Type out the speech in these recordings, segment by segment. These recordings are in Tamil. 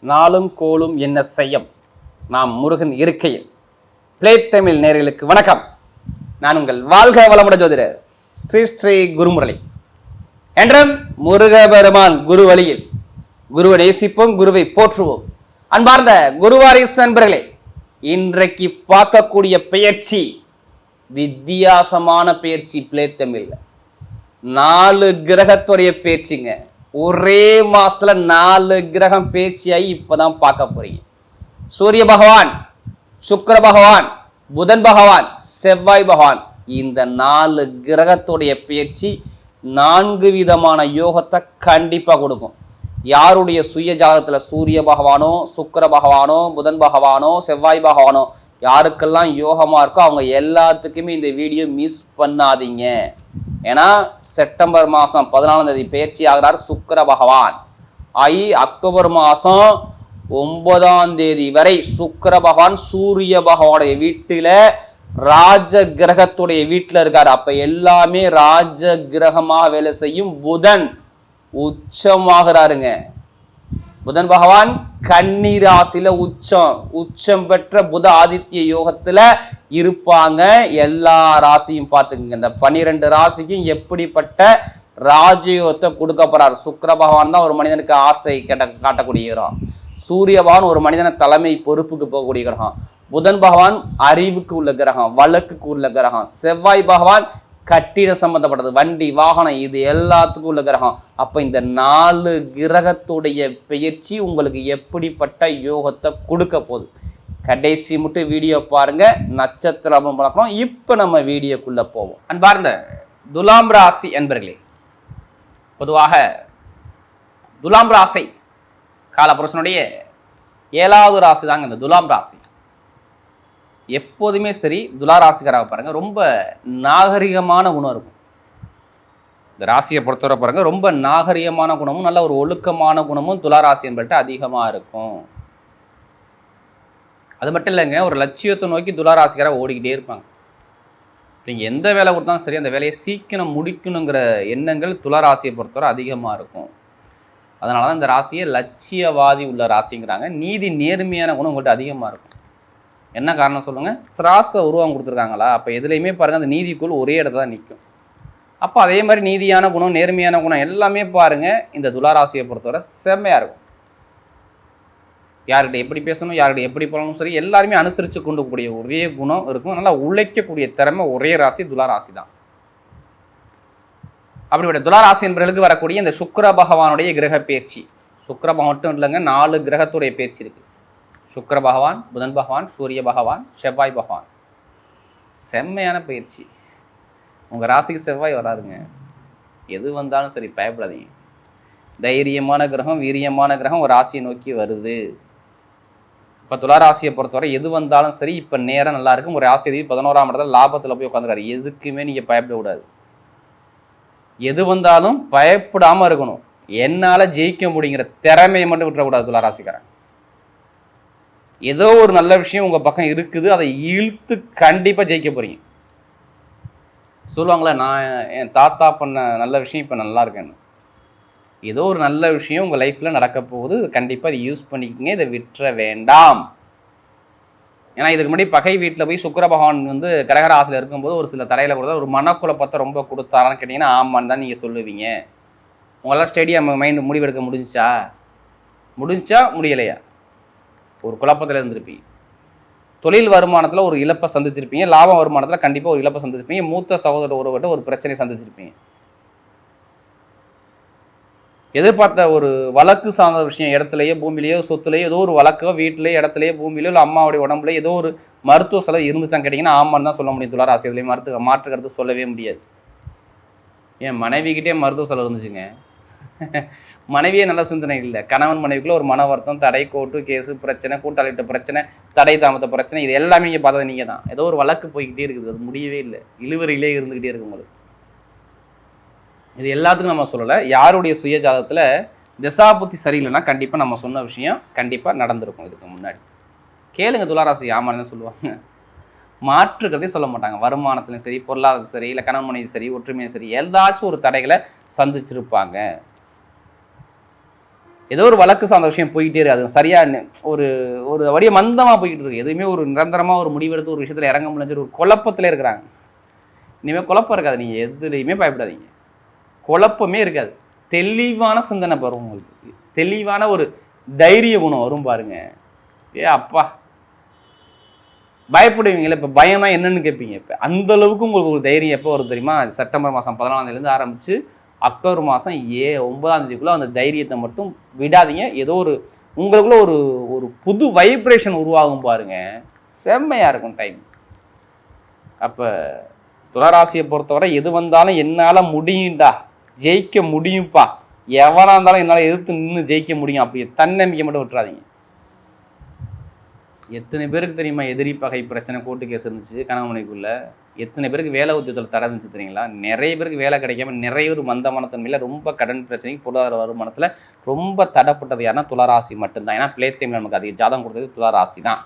நாளும் கோலும் என்ன செய்யும்? நாம் முருகன் இருக்கையில். பிளே தமிழ் நேர்களுக்கு வணக்கம். நான் உங்கள் வாழ்க வளமுட ஜோதிடர் ஸ்ரீ ஸ்ரீ குருமுரளி. என்றும் முருகபெருமான் குரு வழியில் குருவை நேசிப்போம் குருவை போற்றுவோம். அன்பார்ந்த குருவாரிஸ் நண்பர்களே இன்றைக்கு பார்க்கக்கூடிய பெயர்ச்சி வித்தியாசமான பெயர்ச்சி பிளே தமிழ்ல நாலு கிரகத்துடைய பேச்சுங்க ஒரே மாசத்துல நாலு கிரகம் பேச்சியாகி இப்பதான் பார்க்க போறீங்க. சூரிய பகவான் சுக்கர பகவான் புதன் பகவான் செவ்வாய் பகவான் இந்த நாலு கிரகத்துடைய பேச்சு நான்கு விதமான யோகத்தை கண்டிப்பா கொடுக்கும். யாருடைய சுய ஜாதகத்துல சூரிய பகவானோ சுக்கர பகவானோ புதன் பகவானோ செவ்வாய் பகவானோ யாருக்கெல்லாம் யோகமாக இருக்கோ அவங்க எல்லாத்துக்குமே இந்த வீடியோ மிஸ் பண்ணாதீங்க. ஏன்னா செப்டம்பர் மாதம் பதினாலாம் தேதி பயிற்சி ஆகிறார் சுக்கர பகவான். ஆகி அக்டோபர் மாதம் ஒன்பதாம் தேதி வரை சுக்கர பகவான் சூரிய பகவானுடைய வீட்டில் ராஜ கிரகத்துடைய வீட்டில் இருக்கார். அப்போ எல்லாமே ராஜ கிரகமாக வேலை செய்யும் புதன் உச்சமாகிறாருங்க. புதன் பகவான் கன்னி உச்சம் உச்சம் பெற்ற புத ஆதித்ய யோகத்துல இருப்பாங்க. எல்லா ராசியும் பார்த்துக்குங்க. இந்த பன்னிரெண்டு ராசிக்கும் எப்படிப்பட்ட ராஜயோகத்தை கொடுக்க போறார்? சுக்கர பகவான் தான் ஒரு மனிதனுக்கு ஆசை கேட்ட காட்டக்கூடிய கிரகம் சூரிய பகவான் ஒரு மனிதனை தலைமை பொறுப்புக்கு போகக்கூடிய கிரகம். புதன் பகவான் அறிவுக்கு உள்ள கிரகம் வழக்குக்கு உள்ள கிரகம். செவ்வாய் பகவான் கட்டிடம் சம்பந்தப்பட்டது வண்டி வாகனம் இது எல்லாத்துக்கும் உள்ள கிரகம். அப்போ இந்த நாலு கிரகத்துடைய பெயர்ச்சி உங்களுக்கு எப்படிப்பட்ட யோகத்தை கொடுக்க போகுது? கடைசி மட்டும் வீடியோ பாருங்க நட்சத்திரம் பழக்கம் இப்போ நம்ம வீடியோக்குள்ளே போவோம். அன்பார்ந்த துலாம் ராசி என்பர்களே பொதுவாக துலாம் ராசி காலபுருஷனுடைய ஏழாவது ராசி தாங்க இந்த துலாம் ராசி. எப்போதுமே சரி துலா ராசிக்காராக பாருங்க ரொம்ப நாகரிகமான குணம் இருக்கும். இந்த ராசியை பொறுத்தவரை பாருங்க ரொம்ப நாகரிகமான குணமும் நல்ல ஒரு ஒழுக்கமான குணமும் துலா ராசி என்பட்ட அதிகமாக இருக்கும். அது மட்டும் இல்லைங்க ஒரு லட்சியத்தை நோக்கி துலா ராசிக்காராக ஓடிக்கிட்டே இருப்பாங்க. நீங்கள் எந்த வேலை கொடுத்தாலும் சரி அந்த வேலையை சீக்கிரம் முடிக்கணுங்கிற எண்ணங்கள் துலா ராசியை பொறுத்தவரை அதிகமாக இருக்கும். அதனால தான் இந்த ராசியை லட்சியவாதி உள்ள ராசிங்கிறாங்க. நீதி நேர்மையான குணம் உங்கள்கிட்ட அதிகமாக இருக்கும். என்ன காரணம் சொல்லுங்கள் திராசை உருவம் கொடுத்துருக்காங்களா? அப்போ எதுலேயுமே பாருங்கள் அந்த நீதிக்குள் ஒரே இடத்துல தான் நிற்கும் அப்போ அதே மாதிரி நீதியான குணம் நேர்மையான குணம் எல்லாமே பாருங்கள் இந்த துளாராசியை பொறுத்தவரை செம்மையாக இருக்கும். யார்கிட்ட எப்படி பேசணும் யார்கிட்ட எப்படி போகணும் சரி எல்லாருமே அனுசரித்து கொண்டு கூடிய ஒரே குணம் இருக்கும். நல்லா உழைக்கக்கூடிய திறமை ஒரே ராசி துளாராசி தான். அப்படிப்பட்ட துளாராசி என்பவர்களுக்கு வரக்கூடிய இந்த சுக்கர பகவானுடைய கிரக பயிற்சி சுக்கர மட்டும் இல்லைங்க நாலு கிரகத்துடைய பயிற்சி இருக்குது சுக்கர பகவான் புதன் பகவான் சூரிய பகவான் செவ்வாய் பகவான். செம்மையான பயிற்சி. உங்கள் ராசிக்கு செவ்வாய் வராதுங்க. எது வந்தாலும் சரி பயப்படாதீங்க. தைரியமான கிரகம் வீரியமான கிரகம் ஒரு ராசியை நோக்கி வருது. இப்போ துளாராசியை பொறுத்தவரை எது வந்தாலும் சரி இப்போ நேரம் நல்லா இருக்கும். ஒரு ராசி பதினோராம் இடத்துல லாபத்தில் போய் உட்காந்துருக்காரு எதுக்குமே நீங்கள் பயப்படக்கூடாது. எது வந்தாலும் பயப்படாமல் இருக்கணும். என்னால் ஜெயிக்க முடியுங்கிற திறமையை மட்டும் விட்டுறக்கூடாது துளாராசிக்காரன் ஏதோ ஒரு நல்ல விஷயம் உங்கள் பக்கம் இருக்குது அதை இழுத்து கண்டிப்பாக ஜெயிக்க போகிறீங்க சொல்லுவாங்களே நான் என் தாத்தா பண்ண நல்ல விஷயம் இப்போ நல்லா இருக்கேன்னு. ஏதோ ஒரு நல்ல விஷயம் உங்கள் லைஃப்பில் நடக்க போகுது கண்டிப்பாக அதை யூஸ் பண்ணிக்கங்க இதை விட்டுற வேண்டாம். ஏன்னா இதுக்கு முன்னாடி பகை வீட்டில் போய் சுக்கர பகவான் வந்து கடகராசியில் இருக்கும்போது ஒரு சில தரையில் கொடுத்தா ஒரு மனக்குழப்பத்தை ரொம்ப கொடுத்தாரான்னு கேட்டிங்கன்னா ஆமான்னு தான் நீங்கள் சொல்லுவீங்க. உங்களால் ஸ்டேடியம் மைண்டு முடிவெடுக்க முடிஞ்சா? முடிஞ்சா முடியலையா? ஒரு குழப்பத்தில் இருந்திருப்பீங்க. தொழில் வருமானத்தில் ஒரு இழப்பை சந்திச்சிருப்பீங்க. லாபம் வருமானத்தில் கண்டிப்பாக ஒரு இழப்பை சந்திச்சிருப்பீங்க. மூத்த சகோதர ஒருவர்கிட்ட ஒரு பிரச்சனை சந்திச்சிருப்பீங்க. எதிர்பார்த்த ஒரு வழக்கு சார்ந்த விஷயம் இடத்துலையோ பூமியிலையோ சொத்துலையோ ஏதோ ஒரு வழக்கோ வீட்டிலேயோ இடத்துலையோ பூமியிலையோ இல்லை அம்மாவுடைய உடம்புல ஏதோ ஒரு மருத்துவ செலவு இருந்துச்சான்னு கேட்டிங்கன்னா ஆமான்னு தான் சொல்ல முடியும் துளார் இதுலேயும் மருத்துவ மாற்று கருத்து சொல்லவே முடியாது. என் மனைவிக்கிட்டே மருத்துவ செலவு இருந்துச்சுங்க? மனைவியே நல்ல சிந்தனை இல்லை. கணவன் மனைவிக்குள்ள ஒரு மன வருத்தம் தடை கோட்டு கேஸு பிரச்சனை கூட்டாளிட்ட பிரச்சனை தடை தாமத பிரச்சனை இது எல்லாமே நீங்கள் பார்த்தது நீங்கள் தான் ஏதோ ஒரு வழக்கு போய்கிட்டே இருக்குது. அது முடியவே இல்லை. இழுவரையிலே இருந்துக்கிட்டே இருக்கும் போது இது எல்லாத்துக்கும் நம்ம சொல்லலை. யாருடைய சுய ஜாதகத்தில் திசாபுத்தி சரியில்லைன்னா கண்டிப்பாக நம்ம சொன்ன விஷயம் கண்டிப்பாக நடந்திருக்கும் இதுக்கு முன்னாடி. கேளுங்க துளாராசி ஆமான்னு சொல்லுவாங்க. மாற்றுக்கிறதே சொல்ல மாட்டாங்க. வருமானத்துலையும் சரி பொருளாதாரம் சரி இல்லை கணவன் மனைவி சரி ஒற்றுமையும் சரி ஏதாச்சும் ஒரு தடைகளை சந்திச்சிருப்பாங்க. ஏதோ ஒரு வழக்கு சார்ந்த விஷயம் போயிட்டே இருக்கு. அது சரியா ஒரு ஒரு வழிய மந்தமாக போய்கிட்டு இருக்கு. எதுவுமே ஒரு நிரந்தரமாக ஒரு முடிவெடுத்து ஒரு விஷயத்தில் இறங்க முடிஞ்ச ஒரு குழப்பத்தில் இருக்கிறாங்க. இனிமேல் குழப்பம் இருக்காது. நீங்கள் எதுலேயுமே பயப்படாதீங்க. குழப்பமே இருக்காது. தெளிவான சிந்தனை வரும் உங்களுக்கு. தெளிவான ஒரு தைரிய குணம் வரும் பாருங்க. ஏ அப்பா. பயப்படுவீங்களே இப்போ பயமாக என்னன்னு கேட்பீங்க. இப்போ அந்தளவுக்கு உங்களுக்கு ஒரு தைரியம் எப்போ வரும் தெரியுமா? செப்டம்பர் மாதம் பதினாலாம் தேதியிலேருந்து அக்டோபர் மாதம் ஏ ஒன்பதாம் தேதிக்குள்ளே அந்த தைரியத்தை மட்டும் விடாதீங்க. ஏதோ ஒரு உங்களுக்குள்ள ஒரு ஒரு புது வைப்ரேஷன் உருவாகும் பாருங்க. செம்மையாக இருக்கும் டைம் அப்போ துளராசியை பொறுத்தவரை எது வந்தாலும் என்னால் முடியும்டா. ஜெயிக்க முடியும்ப்பா. எவனாக இருந்தாலும் என்னால் எதிர்த்து நின்று ஜெயிக்க முடியும். அப்படி தன்னம்பிக்கை மட்டும் விட்டுறாதீங்க. எத்தனை பேருக்கு தெரியுமா எதிரி பகை பிரச்சனை கோர்ட்டு கேஸ் இருந்துச்சு கனகமணிக்குள்ள எத்தனை பேருக்கு வேலை உத்தியத்தில் தடை இருந்துச்சு தெரியுங்களா? நிறைய பேருக்கு வேலை கிடைக்காம நிறைய ஒரு மந்தமான தன்மையில் ரொம்ப கடன் பிரச்சனைக்கு பொருளாதார வருமானத்தில் ரொம்ப தடைப்பட்டது யாருன்னா துளராசி மட்டும்தான். ஏன்னா பிளேத்தேமில் நமக்கு அதிக ஜாதகம் கொடுத்தது துளராசி தான்.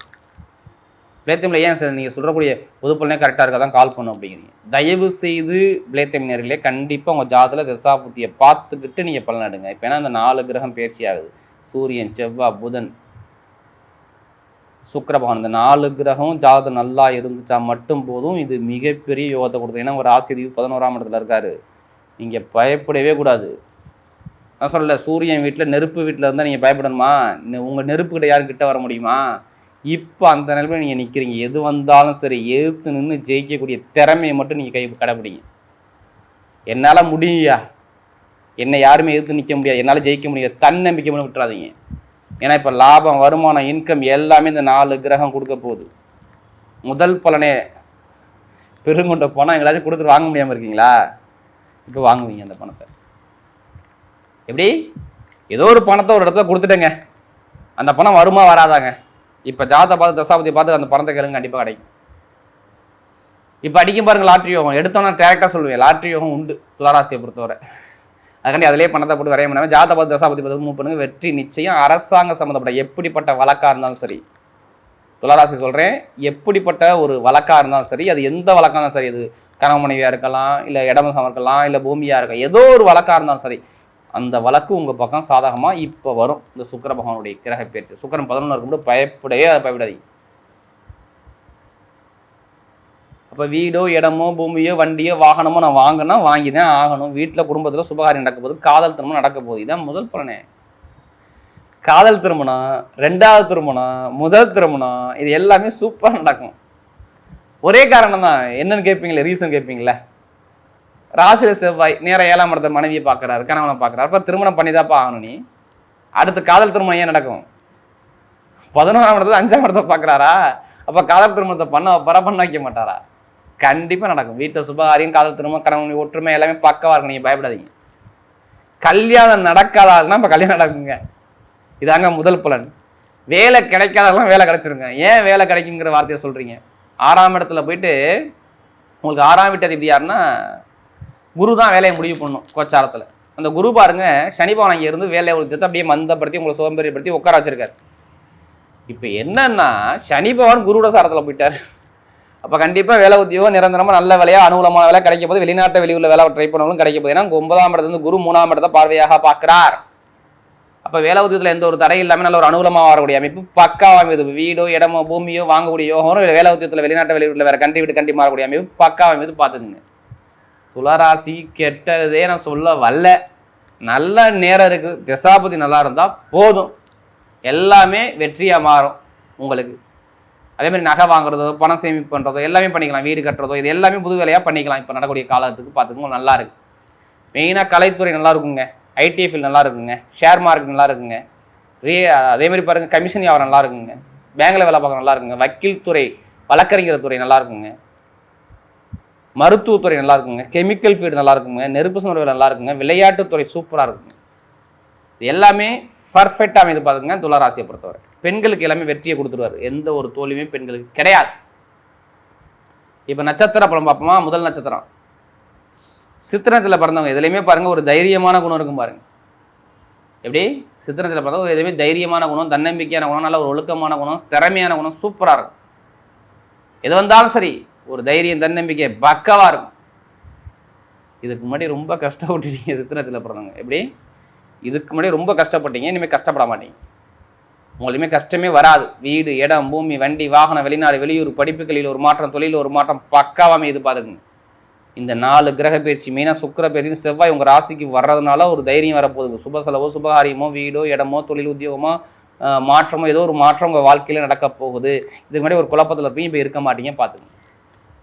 பிளேத்தேமில் ஏன் சார் நீங்கள் சொல்லக்கூடிய பொதுப்பலனே கரெக்டாக இருக்கா தான் கால் பண்ணும் அப்படிங்கிறீங்க. தயவு செய்து பிளேத்தேம் நேரிலே கண்டிப்பாக உங்கள் ஜாதத்தில் திசாபுத்தியை பார்த்துக்கிட்டு நீங்கள் பலன் எடுங்க. இப்போ ஏன்னா அந்த நாலு கிரகம் பயிற்சி ஆகுது. சூரியன் செவ்வாய் புதன் சுக்கர பகவான். இந்த நாலு கிரகம் ஜாதகம் நல்லா இருந்துட்டா மட்டும் போதும். இது மிகப்பெரிய யோகத்தை கொடுத்தது. ஏன்னா ஒரு ஆசிரியர் பதினோராம் இடத்துல இருக்காரு. நீங்க பயப்படவே கூடாது. நான் சொல்லல சூரியன் வீட்டில் நெருப்பு வீட்டில் இருந்தால் நீங்கள் பயப்படணுமா? உங்கள் உங்க நெருப்பு கிட்ட யாரும் கிட்ட வர முடியுமா? இப்போ அந்த நிலைமையில் நீங்கள் நிற்கிறீங்க எது வந்தாலும் சரி எதிர்த்து நின்று ஜெயிக்கக்கூடிய திறமையை மட்டும் நீங்கள் கை கடைப்பிடிங்க. என்னால் முடியா என்னை யாருமே எதிர்த்து நிற்க முடியாது. என்னால் ஜெயிக்க முடியாது. தன்னம்பிக்கை மட்டும் விட்டுறாதீங்க. ஏன்னா இப்போ லாபம் வருமானம் இன்கம் எல்லாமே இந்த நாலு கிரகம் கொடுக்க போகுது. முதல் பலனே பெருங்கொண்ட பணம். எங்களாச்சும் கொடுத்துட்டு வாங்க முடியாமல் இருக்கீங்களா? இப்போ வாங்குவீங்க அந்த பணத்தை. எப்படி? ஏதோ ஒரு பணத்தை ஒரு இடத்துல கொடுத்துட்டேங்க. அந்த பணம் வருமா வராதாங்க. இப்போ ஜாதகத்தை பார்த்து தசாபதி பார்த்து அந்த பணத்தை கேளுங்க கண்டிப்பாக கிடைக்கும். இப்போ அடிக்கும் பாருங்க லாட்ரி யோகம். எடுத்தோன்னா டேரக்டாக சொல்லுவேன். லாட்ரி யோகம் உண்டு. துளாராசியை பொறுத்தவரை. அதுக்காண்டி அதிலே பணத்தை போட்டு வரைய முடியாமல் ஜாதபாத் தசாபதி பதவி மூவ் பண்ணுங்க. வெற்றி நிச்சயம். அரசாங்க சம்மந்தப்பட்ட எப்படிப்பட்ட வழக்காக இருந்தாலும் சரி. துளாராசி சொல்கிறேன் எப்படிப்பட்ட ஒரு வழக்காக இருந்தாலும் சரி அது எந்த வழக்காக இருந்தாலும் சரி அது கணவன் மனைவியாக இருக்கலாம் இல்லை இடமசம் இருக்கலாம் இல்லை பூமியாக இருக்கலாம் ஏதோ ஒரு வழக்காக இருந்தாலும் சரி அந்த வழக்கு உங்கள் பக்கம் சாதகமாக இப்போ வரும். இந்த சுக்கர பகவானுடைய கிரக பயிற்சி. சுக்கரன் பதினொன்று இருக்கும்போது பயப்படவே பயப்படாதீங்க. அப்போ வீடோ இடமோ பூமியோ வண்டியோ வாகனமோ நான் வாங்கினா தான் ஆகணும். வீட்டில் குடும்பத்தில் சுபகாரியம் நடக்க போகுது காதல் திருமணம் நடக்க போகுது. இதான் முதல் பலனே. காதல் திருமணம் ரெண்டாவது திருமணம் முதல் திருமணம் இது எல்லாமே சூப்பராக நடக்கும். ஒரே காரணம் தான் என்னன்னு கேட்பீங்களே ரீசன் கேட்பீங்களே ராசியில் செவ்வாய் நேராக ஏழாம் இடத்த மனைவியை பார்க்குறாரு கணவனை பார்க்கறாரு. அப்போ திருமணம் பண்ணிதாப்பா ஆகணும் நீ. அடுத்து காதல் திருமணம் ஏன் நடக்கும்? பதினோராம் இடத்துல அஞ்சாம் இடத்த பார்க்குறாரா? அப்போ காதல் திருமணத்தை பண்ண வைப்பாரா பண்ண வைக்க மாட்டாரா? கண்டிப்பாக நடக்கும். வீட்டில் சுபகாரியம் காதல் திருமணம் கணவன் ஒற்றுமை எல்லாமே பக்கவாக இருக்கும். நீங்க பயப்படாதீங்க. கல்யாணம் நடக்காதாதுன்னா இப்போ கல்யாணம் நடக்குங்க. இதாங்க முதல் பலன். வேலை கிடைக்காதெல்லாம் வேலை கிடைச்சிருங்க. ஏன் வேலை கிடைக்குங்கிற வார்த்தையை சொல்கிறீங்க ஆறாம் இடத்துல போயிட்டு உங்களுக்கு ஆறாம் வீட்டு அதிபதி யாருன்னா குரு தான் வேலையை முடிவு பண்ணும் கோச்சாரத்தில். அந்த குரு பாருங்க சனிபவன் அங்கே இருந்து வேலையை கொடுத்து அப்படியே மந்தப்படுத்தி உங்களை சோம்பேறிப்படுத்தி உட்கார வச்சிருக்காரு. இப்போ என்னன்னா சனிபவன் பகவான் குருவோட சாரத்தில் போயிட்டார். அப்போ கண்டிப்பாக வேலை உத்தியோகம் நிரந்தரமாக நல்ல வேலையாக அனுகூலமான வேலை கிடைக்க போது வெளிநாட்டை வெளியுள்ள வேலை ட்ரை பண்ணவங்களும் கிடைக்க போது ஏன்னா இங்க ஒன்பதாம் இடத்துல குரு மூணாம் இடத்தை பார்வையாக பார்க்கிறார். அப்போ வேலை உத்தியத்தில் எந்த ஒரு தடை இல்லாமல் நல்ல ஒரு அனுகூலமாக வரக்கூடிய அமைப்பு பக்காவாக அமைது வீடோ இடமோ பூமியோ வாங்கக்கூடிய யோகம் இல்லை வேலை உத்தியத்தில் வெளிநாட்டை வெளியூரில் வேறு கண்டி விட்டு கண்டி மாறக்கூடிய அமைப்பு பக்காவாக அமைது பார்த்துக்குங்க. துளராசி கெட்டதே நான் சொல்ல வரல. நல்ல நேரம் இருக்குது திசாபதி நல்லா இருந்தால் போதும். எல்லாமே வெற்றியாக மாறும். உங்களுக்கு அதே மாதிரி நகை வாங்குறதோ பணம் சேமிப்பு பண்ணுறதோ எல்லாமே பண்ணிக்கலாம். வீடு கட்டுறதோ இது எல்லாமே புது வேலையாக பண்ணிக்கலாம். இப்போ நடக்கூடிய காலத்துக்கு பார்த்துக்கோங்க நல்லா இருக்கு. மெயினாக கலைத்துறை நல்லா இருக்குங்க. ஐடிஎஃபில் நல்லா இருக்குங்க. ஷேர் மார்க்கெட் நல்லா இருக்குங்க. ரே அதே மாதிரி பாருங்கள் கமிஷன் வியாபாரம் நல்லா இருக்குங்க. பேங்கில் வேலை பார்க்க நல்லா இருக்குங்க. வக்கீல் துறை வழக்கறிஞர் துறை நல்லா இருக்குங்க. மருத்துவத்துறை நல்லா இருக்குங்க. கெமிக்கல் ஃபீல்டு நல்லா இருக்குங்க. நெருப்பு சுமர்வு நல்லா இருக்குங்க. விளையாட்டுத்துறை சூப்பராக இருக்குங்க. இது எல்லாமே பர்ஃபெக்டாக அமைந்து பார்த்துங்க துளாராசியை பொறுத்தவரை. பெண்களுக்கு எல்லாமே வெற்றியை கொடுத்துருவார் எந்த ஒரு தோல்வியுமே பெண்களுக்கு கிடையாது. இப்போ நட்சத்திர படம் பார்ப்போமா? முதல் நட்சத்திரம். சித்திரத்தில் பிறந்தவங்க எதுலையுமே பாருங்க ஒரு தைரியமான குணம் இருக்கும் பாருங்க. எப்படி? சித்திரத்தில் பிறந்தவங்க எதுவுமே தைரியமான குணம் தன்னம்பிக்கையான குணம் நல்ல ஒரு ஒழுக்கமான குணம் திறமையான குணம் சூப்பராக இருக்கும். எது வந்தாலும் சரி ஒரு தைரியம் தன்னம்பிக்கை பக்கவா இருக்கும். இதுக்கு முன்னாடி ரொம்ப கஷ்டப்பட்டுட்டீங்க சித்திரத்தில் பிறந்தவங்க. எப்படி? இதுக்கு முன்னாடி ரொம்ப கஷ்டப்பட்டீங்க இனிமேல் கஷ்டப்பட மாட்டீங்க. உங்களுமே கஷ்டமே வராது. வீடு இடம் பூமி வண்டி வாகனம் வெளிநாடு வெளியூர் படிப்புகளில் ஒரு மாற்றம் தொழில் ஒரு மாற்றம் பக்காவாமே எதிர்பார்த்துக்குங்க இந்த நாலு கிரக பயிற்சி மெயினாக சுக்கர பயிற்சி செவ்வாய் உங்கள் ராசிக்கு வர்றதுனால ஒரு தைரியம் வரப்போகுது. சுப செலவோ சுபகாரியமோ வீடோ இடமோ தொழில் உத்தியோகமோ மாற்றமோ ஏதோ ஒரு மாற்றம் உங்கள் வாழ்க்கையில் நடக்க போகுது. இதுக்கு முன்னாடி ஒரு குழப்பத்தில் இருப்பீங்க இப்போ இருக்க மாட்டீங்க பார்த்துங்க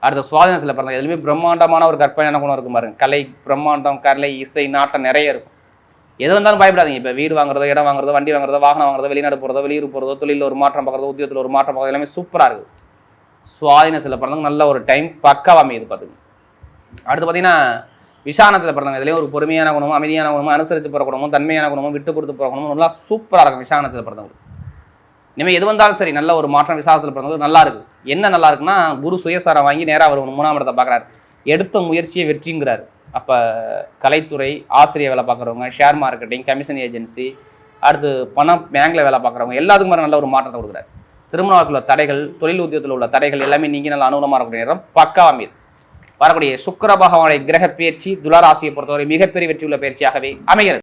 அடுத்த சுவாதனத்தில் பிறந்த எதுவுமே பிரம்மாண்டமான ஒரு கற்பனையான குணம் இருக்கும் பாருங்க. கலை பிரம்மாண்டம் கலை இசை நாட்டம் நிறைய இருக்கும். எது வந்தாலும் பயப்படாதீங்க. இப்போ வீடு வாங்குறதோ இடம் வாங்குறதோ வண்டி வாங்குறதோ வாகனம் வாங்குறதோ வெளிநாடு போகிறதோ வெளியூர் போகிறதோ தொழிலில் ஒரு மாற்றம் பார்க்குறதோ உத்தியோகத்தில் ஒரு மாற்றம் பார்க்குறது எல்லாமே சூப்பராக இருக்குது சுவாதினத்தில் பிறந்தவங்க நல்ல ஒரு டைம் பக்காவாக அமையுது பார்த்துங்க அடுத்து பார்த்தீங்கன்னா விசாரணத்தில் பிறந்தவங்க இதுலேயும் ஒரு பொறுமையான குணமும் அமைதியான குணமும் அனுசரித்து போகிற குணமும் தன்மையான குணமும் விட்டு கொடுத்து போகிற குணமும் நல்லா சூப்பராக இருக்கும் விசாரணத்தில் பிறந்தவங்க இனிமேல் எது வந்தாலும் சரி நல்ல ஒரு மாற்றம் விசாரத்தில் பிறந்தவங்க நல்லா இருக்கு. என்ன நல்லா இருக்குன்னா குரு சுயசாரம் வாங்கி நேராக அவர் மூணாம் இடத்தை பார்க்குறாரு. எடுத்த முயற்சியை வெற்றிங்கிறார். அப்போ கலைத்துறை ஆசிரியர் வேலை பார்க்குறவங்க ஷேர் மார்க்கெட்டிங் கமிஷன் ஏஜென்சி அடுத்து பணம் பேங்க்ல வேலை பார்க்குறவங்க எல்லாத்துக்கும் மாதிரி நல்ல ஒரு மாற்றத்தை கொடுக்குறாரு. திருமண உள்ள தடைகள் தொழில் உத்தியத்தில் உள்ள தடைகள் எல்லாமே நீங்கள் நல்ல அனுகூலமாக இருக்கக்கூடிய நேரம் பக்கா அமையுது. வரக்கூடிய சுக்கர பகவானுடைய கிரக பயிற்சி துளராசியை பொறுத்தவரை மிகப்பெரிய வெற்றியுள்ள பயிற்சியாகவே அமைகிறது.